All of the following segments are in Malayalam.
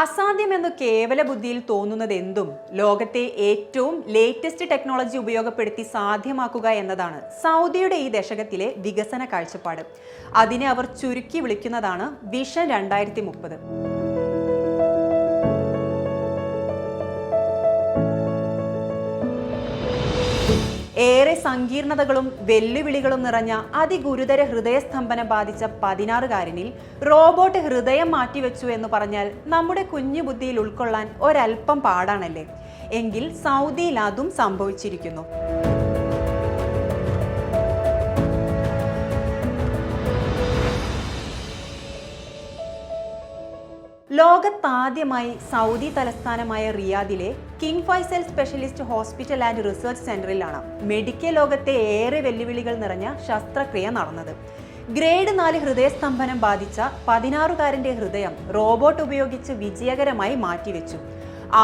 അസാധ്യമെന്ന് കേവല ബുദ്ധിയിൽ തോന്നുന്നത് എന്തും? ലോകത്തെ ഏറ്റവും ലേറ്റസ്റ്റ് ടെക്നോളജി ഉപയോഗപ്പെടുത്തി സാധ്യമാക്കുക എന്നതാണ് സൗദിയുടെ ഈ ദശകത്തിലെ വികസന കാഴ്ചപ്പാട്. അതിനെ അവർ ചുരുക്കി വിളിക്കുന്നതാണ് വിഷൻ രണ്ടായിരത്തി മുപ്പത്. ഏറെ സങ്കീർണതകളും വെല്ലുവിളികളും നിറഞ്ഞ അതിഗുരുതര ഹൃദയസ്തംഭനം ബാധിച്ച പതിനാറുകാരനിൽ റോബോട്ട് ഹൃദയം മാറ്റിവെച്ചു എന്ന് പറഞ്ഞാൽ നമ്മുടെ കുഞ്ഞു ബുദ്ധിയിൽ ഉൾക്കൊള്ളാൻ ഒരൽപ്പം പാടാണല്ലേ? എങ്കിൽ സൗദിയിൽ അതും സംഭവിച്ചിരിക്കുന്നു. ലോകത്താദ്യമായി സൗദി തലസ്ഥാനമായ റിയാദിലെ King Faisal specialist hospital and research സെന്ററിലാണ് medical ലോകത്തെ ഏറെ വെല്ലുവിളികൾ നിറഞ്ഞ ശസ്ത്രക്രിയ നടന്നത്. ഗ്രേഡ് നാല് ഹൃദയസ്തംഭനം ബാധിച്ച പതിനാറുകാരന്റെ ഹൃദയം റോബോട്ട് ഉപയോഗിച്ച് വിജയകരമായി മാറ്റിവെച്ചു.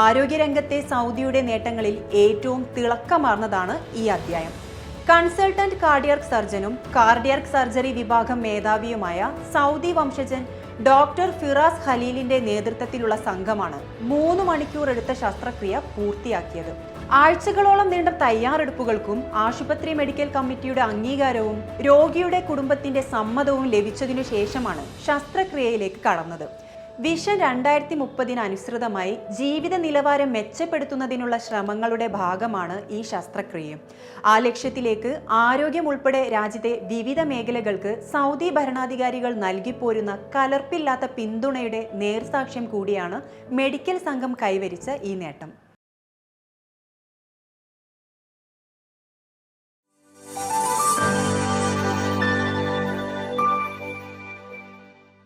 ആരോഗ്യരംഗത്തെ സൗദിയുടെ നേട്ടങ്ങളിൽ ഏറ്റവും തിളക്കമാർന്നതാണ് ഈ അധ്യായം. കൺസൾട്ടന്റ് കാർഡിയർക്ക് സർജനും കാർഡിയർക്ക് സർജറി വിഭാഗം മേധാവിയുമായ സൗദി വംശജൻ ഡോക്ടർ ഫിറാസ് ഖലീലിന്റെ നേതൃത്വത്തിലുള്ള സംഘമാണ് മൂന്ന് മണിക്കൂർ എടുത്ത ശസ്ത്രക്രിയ പൂർത്തിയാക്കിയത്. ആഴ്ചകളോളം നീണ്ട തയ്യാറെടുപ്പുകൾക്കും ആശുപത്രി മെഡിക്കൽ കമ്മിറ്റിയുടെ അംഗീകാരവും രോഗിയുടെ കുടുംബത്തിന്റെ സമ്മതവും ലഭിച്ചതിനു ശേഷമാണ് ശസ്ത്രക്രിയയിലേക്ക് കടന്നത്. വിഷൻ രണ്ടായിരത്തി മുപ്പതിന് അനുസൃതമായി ജീവിത നിലവാരം മെച്ചപ്പെടുത്തുന്നതിനുള്ള ശ്രമങ്ങളുടെ ഭാഗമാണ് ഈ ശസ്ത്രക്രിയ. ആ ലക്ഷ്യത്തിലേക്ക് ആരോഗ്യം ഉൾപ്പെടെ രാജ്യത്തെ വിവിധ മേഖലകൾക്ക് സൗദി ഭരണാധികാരികൾ നൽകിപ്പോരുന്ന കലർപ്പില്ലാത്ത പിന്തുണയുടെ നേർസാക്ഷ്യം കൂടിയാണ് മെഡിക്കൽ സംഘം കൈവരിച്ച ഈ നേട്ടം.